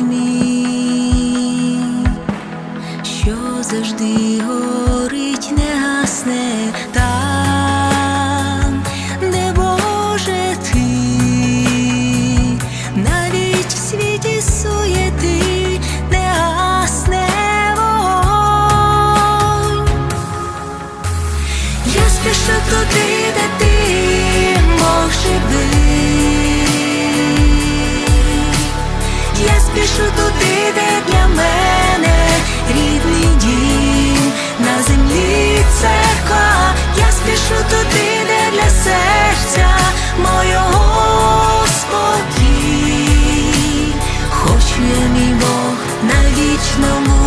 мій, що завжди. Для серця мого спокій. Хочу я, мій Бог, на бути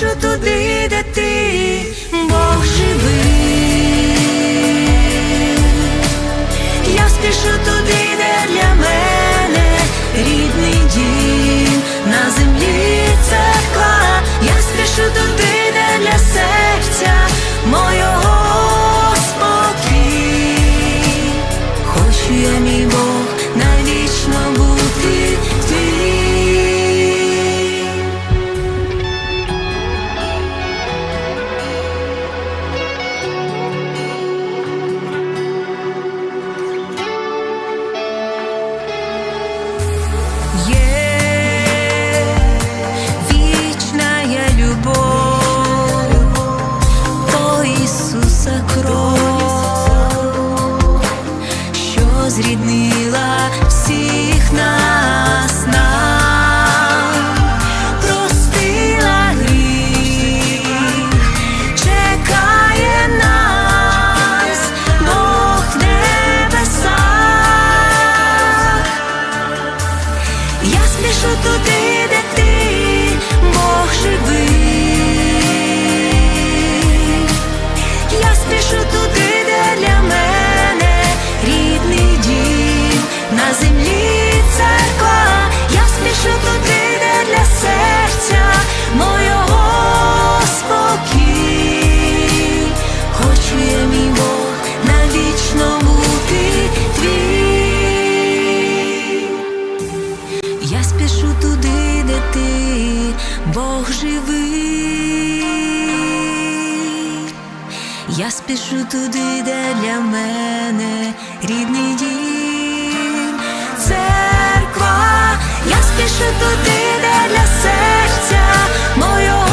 Я туди, де ти, Бог живий. Я спішу Я спішу туди, де ти, Бог живий. Я спішу туди, де для мене рідний дім, на землі церква. Я спішу туди, живий. Я спішу туди, де для мене рідний дім, церква. Я спішу туди, де для серця мого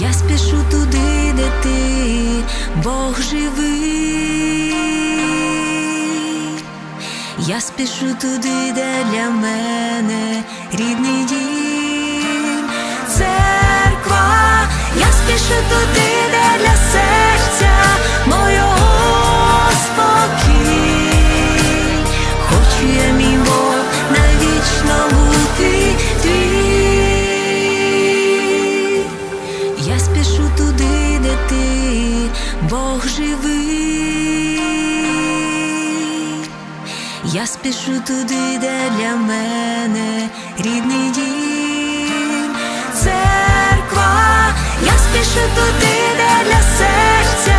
Я спішу туди, де ти, Бог живий. Я спішу туди, де для мене рідний дім, церква. Я спішу туди, де Я спішу туди, де для мене рідний дім, церква. Я спішу туди, де для серця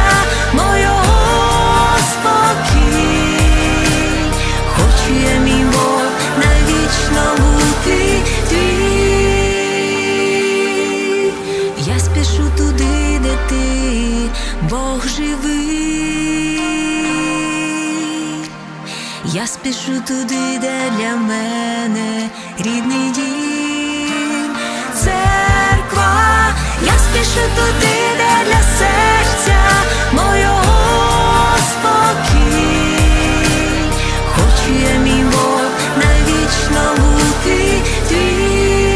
мого спокій. Хочу я, мій Бог, навічно бути твій. Я спішу туди, де ти, Бог живий. Я спішу туди, де для мене рідний дім, церква, я спішу туди, де для серця мого спокій, хочу я мій Бог навічно бути твій.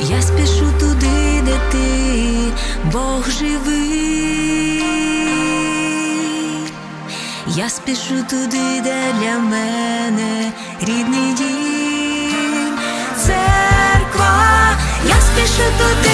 Я спішу туди, де ти, Бог живий. Я спішу туди, де для мене рідний дім, церква, я спішу туди,